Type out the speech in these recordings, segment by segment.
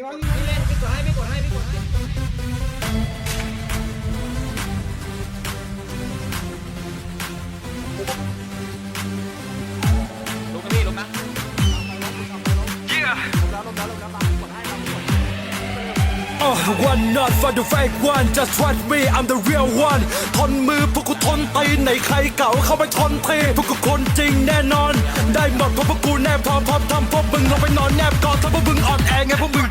ลุกนะพี่ลุกนะอ one not for the fake one just trust me I'm the real one ทนมือพวกกูทนตีนไหนใครเก่าเข้าไปทนทีพวกกูคนจริงแน่นอน ได้หมดเพราะพวกกูแนบพร้อมพร้อมทำพวกมึงลงไปนอนแนบกอดถ้าพวกมึงอ่อนแอไงพวกมึง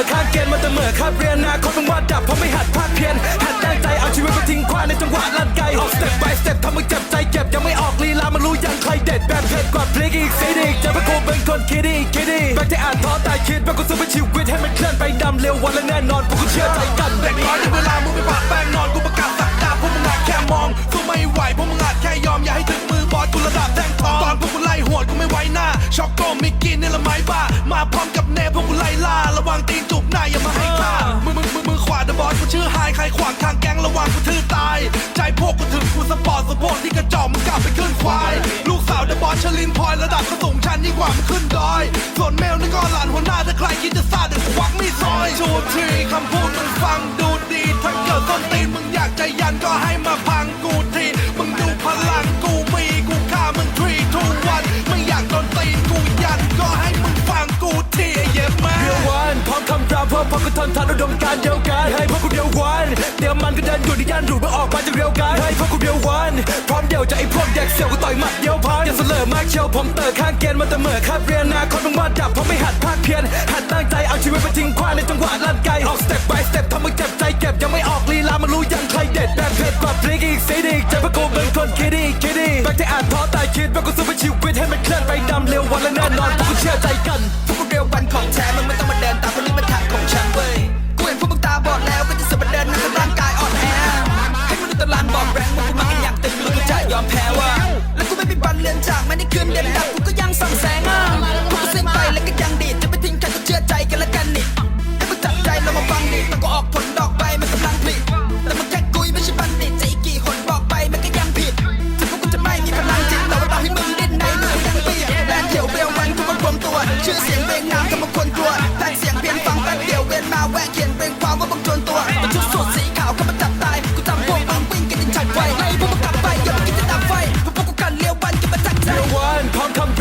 อข้างเกณฑ์มาเหม่อคาบเรียนนาคตมึงว่าดับเพราะไม่หัดภาคเพียนหัดตั้งใจเอาชีวิตไปทิ้งคว้าในจังหวะลั่นไกออกสเต็ป by สเต็ปทำมึงเจ็บใจเก็บยังไม่ออกลีลามันรู้ยังใครเด็ดแบบเผ็ดกว่าพลิกอีกซีดีกจะเป็นกูเป็นคนคิดอีกคิดอีกแบกจะอ่านท้อตายคิดแบกกูสู้ไปชีวิตให้มันเคลื่อนไปดำเร็ววันและแน่นอนพวกกูเชื่อใจ ใครคิดจะซาเดี๋ยวควักมีดซอยชูทีคำพูดมึงฟังดูดีถ้าเกิดต้นตีนมึงอยากจะยันก็ให้มาพังกูทีมึงดูพลังกูมีกูฆ่ามึงทรีทูวันไม่อยากโดนตีนกูยันก็ให้มึงฟังกูทีไอ้เย็บแม่เดียววันพร้อมคำรามเพื่อพวกกูทนทานอุดมการเดียวกันให้พวกกูเดียววันเดี๋ยวมันก็เดินอยู่ในย่านดูไม่ออกมาจากเรียวกันให้พวกกูเดียววันพร้อมเดียวจะไอ้พวกเด็กเสี่ยวกูต่อยหมัดเดียวพันอย่าเสลอมากเชียวผมเติร์ข้างเกณฑ์มาแต่เหมื่อคาบเรียนนาคนมึงว่าดับเพราะไม่หัดภาคเพียน ชีวิตไปทิ้งคว้าในจังหวะลั่นไกออกสเต็ป by สเต็ปทำมึงเจ็บใจเก็บยังไม่ออกลีลามันรู้ยังใครเด็ดแบบเผ็ดกว่าพริกอีกซีดีกจะพวกกูเป็นคนคิดดีคิดดีแบกที่อ่านท้อตายคิดแบกกูสู้ไปชีวิตให้มันเคลื่อนไปดำเร็ววันและแน่นอน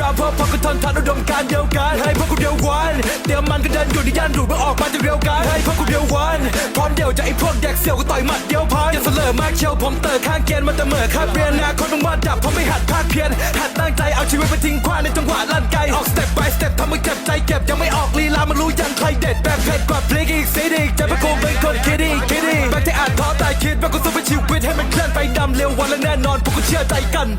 มาพอพวกกูทนทานอุดมการเดียวกันให้พวกกูเดียววันเดี๋ยวมันก็เดินอยู่ในย่านดูไม่ออกมาจากเรียวกันให้พวกกูเดียววันพร้อมเดียวจะไอ้พวกเด็กเสี่ยวกูต่อยหมัดเดียวพันอย่าเสลอมากเชียวผมเติร์ข้างเกณฑ์มาแต่เหมื่อคาบเรียนนาคนมึงว่าดับเพราะไม่หัดภาคเพียนหัดตั้งใจเอาชีวิตไปทิ้งขว้างในจังหวะลั่นไกลออกสเต็ป by สเต็ปทำมึงเจ็บใจเก็บยังไม่ออกลีลามันรู้ยังใครเด็ดแบบเผ็ดกว่าพริกอีกซีดีกจะเป็นกูเป็นคนคิดอีกคิดอีกแบกที่อ่านท้อตายคิดแบกกูสู้เพื่อชีวิตให้มันเคลื่อนไปดำเร็ววันและแน่นอนพวกกูเชื่อใจกัน